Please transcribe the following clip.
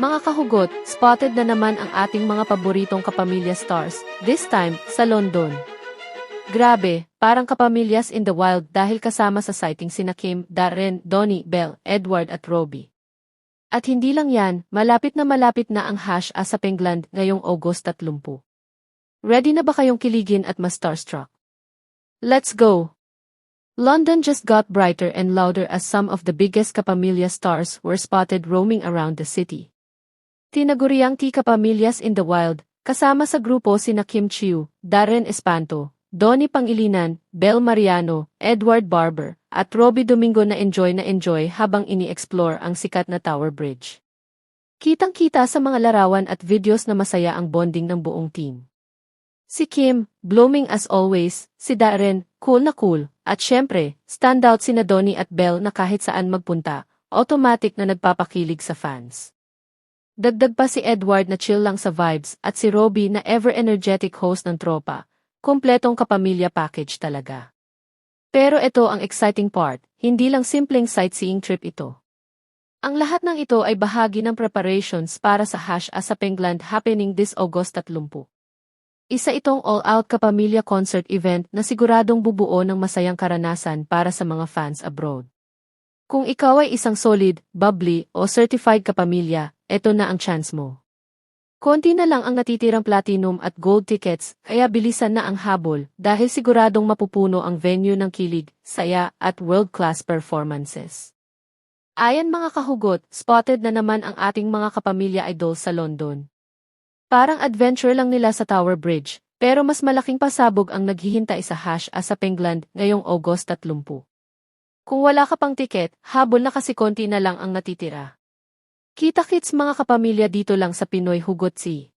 Mga kahugot, spotted na naman ang ating mga paboritong kapamilya stars, this time, sa London. Grabe, parang kapamilyas in the wild dahil kasama sa sighting sina Kim, Darren, Donnie, Bell, Edward at Robbie. At hindi lang yan, malapit na malapit na ang hash sa Pengland ngayong August 30. Ready na ba kayong kiligin at ma-starstruck? Let's go! London just got brighter and louder as some of the biggest kapamilya stars were spotted roaming around the city. Tinaguriang T Kapamilyas in the Wild, kasama sa grupo sina Kim Chiu, Darren Espanto, Donnie Pangilinan, Bel Mariano, Edward Barber, at Robbie Domingo na enjoy na enjoy habang ini-explore ang sikat na Tower Bridge. Kitang-kita sa mga larawan at videos na masaya ang bonding ng buong team. Si Kim, blooming as always, si Darren, cool na cool, at syempre, standout sina Donnie at Belle na kahit saan magpunta, automatic na nagpapakilig sa fans. Dagdag pa si Edward na chill lang sa vibes at si Robbie na ever-energetic host ng tropa, kompletong kapamilya package talaga. Pero ito ang exciting part, hindi lang simpleng sightseeing trip ito. Ang lahat ng ito ay bahagi ng preparations para sa Hash sa Pengland happening this August 30. Isa itong all-out kapamilya concert event na siguradong bubuo ng masayang karanasan para sa mga fans abroad. Kung ikaw ay isang solid, bubbly, o certified kapamilya, ito na ang chance mo. Konti na lang ang natitirang platinum at gold tickets, kaya bilisan na ang habol dahil siguradong mapupuno ang venue ng kilig, saya at world-class performances. Ayan mga kahugot, spotted na naman ang ating mga kapamilya idol sa London. Parang adventure lang nila sa Tower Bridge, pero mas malaking pasabog ang naghihintay sa hash sa Pengland ngayong August 30. Kung wala ka pang tiket, habol na kasi konti na lang ang natitira. Kita-kits mga kapamilya dito lang sa Pinoy Hugot Si.